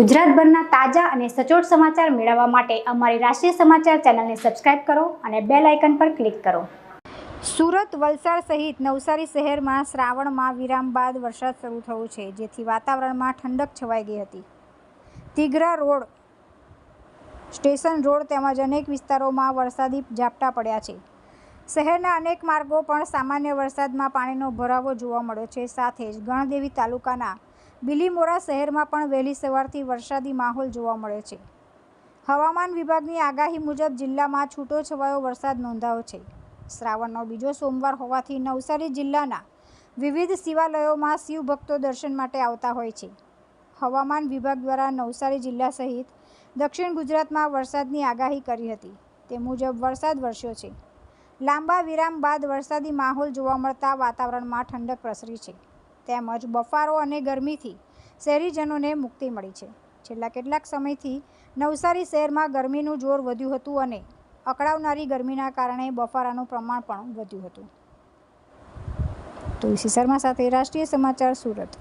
ગુજરાતભરના તાજા અને સચોટ સમાચાર મેળવવા માટે અમારી રાષ્ટ્રીય સમાચાર ચેનલને સબસ્ક્રાઇબ કરો અને બેલ આઇકન પર ક્લિક કરો. સુરત, વલસાડ સહિત નવસારી શહેરમાં શ્રાવણમાં વિરામ બાદ વરસાદ શરૂ થયો છે, જેથી વાતાવરણમાં ઠંડક છવાઈ ગઈ હતી. તિગરા રોડ, સ્ટેશન રોડ તેમજ અનેક વિસ્તારોમાં વરસાદી ઝાપટા પડ્યા છે. શહેરના અનેક માર્ગો પણ સામાન્ય વરસાદમાં પાણીનો ભરાવો જોવા મળ્યો છે, સાથે જ ગણદેવી તાલુકાના બિલીમોરા શહેરમાં પણ વહેલી સવારથી વરસાદી માહોલ જોવા મળ્યો છે. હવામાન વિભાગની આગાહી મુજબ જિલ્લામાં છૂટો છવાયો વરસાદ નોંધાયો છે. શ્રાવણનો બીજો સોમવાર હોવાથી નવસારી જિલ્લાના વિવિધ શિવાલયોમાં શિવભક્તો દર્શન માટે આવતા હોય છે. હવામાન વિભાગ દ્વારા નવસારી જિલ્લા સહિત દક્ષિણ ગુજરાતમાં વરસાદની આગાહી કરી હતી. તે મુજબ વરસાદ વરસ્યો છે. લાંબા વિરામ બાદ વરસાદી માહોલ જોવા મળતા વાતાવરણમાં ઠંડક પ્રસરી છે. તેમજ બફારો અને ગરમીથી શહેરીજનોને મુક્તિ મળી છે. છેલ્લા કેટલાક સમયથી નવસારી શહેરમાં ગરમીનું જોર વધ્યું હતું અને અકળાવનારી ગરમીના કારણે બફારાનું પ્રમાણ પણ વધ્યું હતું. તુલસી શર્મા સાથે રાષ્ટ્રીય સમાચાર સુરત.